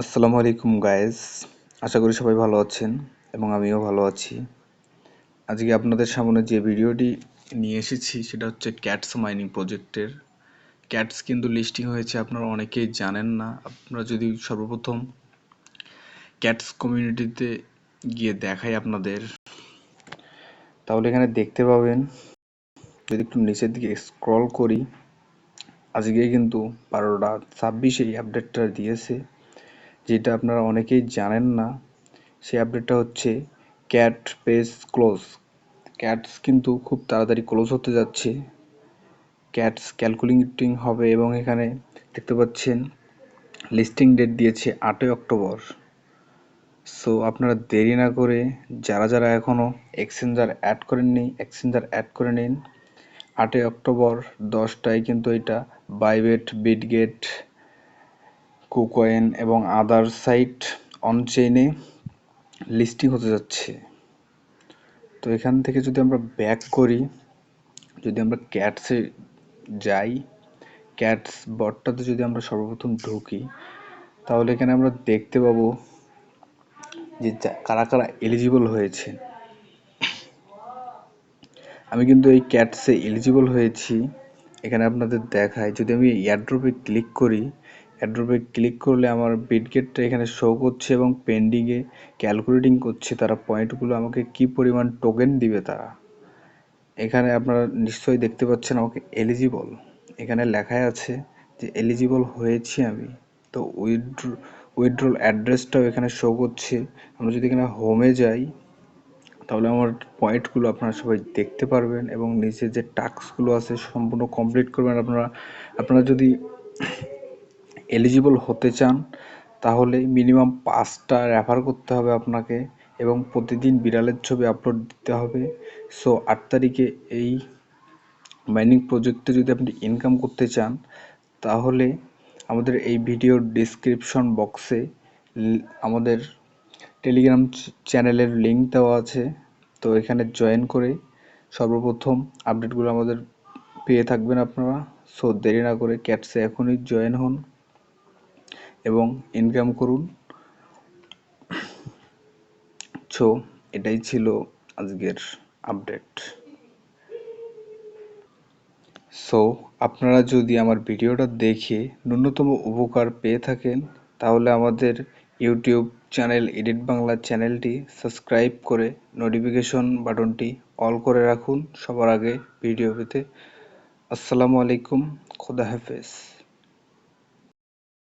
আসসালামু আলাইকুম গায়েস আশা করি সবাই ভালো আছেন এবং আমিও ভালো আছি। আজকে আপনাদের সামনে যে ভিডিওটি নিয়ে এসেছি, সেটা হচ্ছে ক্যাটস মাইনিং প্রজেক্টের ক্যাটস কিন্তু লিস্টিং হয়েছে, আপনারা অনেকেই জানেন না। আপনারা যদি সর্বপ্রথম ক্যাটস কমিউনিটিতে গিয়ে দেখাই আপনাদের। তাহলে এখানে দেখতে পাবেন, যদি একটু নিচের দিকে স্ক্রল করি আজকে কিন্তু বারোটা ছাব্বিশে এই আপডেটটা দিয়েছে। যেটা আপনারা অনেকেই জানেন না সেই আপডেটটা হচ্ছে ক্যাট পেজ ক্লোজ ক্যাটস কিন্তু খুব তাড়াতাড়ি ক্লোজ হতে যাচ্ছে। ক্যাটস ক্যালকুলেটিং হবে এবং এখানে দেখতে পাচ্ছেন লিস্টিং ডেট দিয়েছে আটই অক্টোবর। সো আপনারা দেরি না করে যারা যারা এখনও এক্সচেঞ্জার অ্যাড করেননি এক্সচেঞ্জার অ্যাড করে নিন। আটই অক্টোবর দশটায় কিন্তু এটা বাইবেট বিটগেট কুকয়েন এবং আদার সাইট অন চেইনে লিস্টিং হতে যাচ্ছে। তো এখান থেকে যদি আমরা ব্যাক করি, যদি আমরা ক্যাটসে যাই ক্যাটস বটটাতে যদি আমরা সর্বপ্রথম ঢুকি, তাহলে এখানে আমরা দেখতে পাবো যে কারা কারা এলিজিবল হয়েছে। আমি কিন্তু এই ক্যাটসে এলিজিবল হয়েছি। এখানে আপনাদের দেখায়, যদি আমি এয়ারড্রপে ক্লিক করি অ্যাড্রপে ক্লিক করলে আমার বিটগেটটা এখানে শো করছে এবং পেন্ডিংয়ে ক্যালকুলেটিং করছে তারা পয়েন্টগুলো আমাকে কি পরিমাণ টোকেন দিবে তারা। এখানে আপনারা নিশ্চয়ই দেখতে পাচ্ছেন আমাকে এলিজিবল এখানে লেখায় আছে যে এলিজিবল হয়েছি আমি। তো উইথড্র উইথড্রল অ্যাড্রেসটাও এখানে শো করছে। আমরা যদি এখানে হোমে যাই, তাহলে আমার পয়েন্টগুলো আপনারা সবাই দেখতে পারবেন এবং নিচে যে টাস্কগুলো আছে সম্পূর্ণ কমপ্লিট করবেন। আপনারা আপনারা যদি এলিজিবল হতে চান, তাহলে মিনিমাম পাঁচটা রেফার করতে হবে আপনাকে এবং প্রতিদিন বিড়ালের ছবি আপলোড দিতে হবে। সো আট তারিখে এই মাইনিং প্রজেক্টে যদি আপনি ইনকাম করতে চান, তাহলে আমাদের এই ভিডিওর ডিসক্রিপশন বক্সে আমাদের টেলিগ্রাম চ্যানেলের লিঙ্ক দেওয়া আছে। তো এখানে জয়েন করে সর্বপ্রথম আপডেটগুলো আমাদের পেয়ে থাকবেন আপনারা। সো দেরি না করে ক্যাটসে এখনই জয়েন হন। এবং ইনকাম করুন। সো এটাই ছিল আজকের আপডেট সো আপনারা যদি আমার ভিডিওটা দেখে ন্যূনতম উপকার পেয়ে থাকেন, তাহলে আমাদের ইউটিউব চ্যানেল এডিট বাংলা চ্যানেলটি সাবস্ক্রাইব করে নোটিফিকেশন বাটনটি অল করে রাখুন। সবার আগে ভিডিও পেতে। আসসালামু আলাইকুম। খোদা হাফেজ।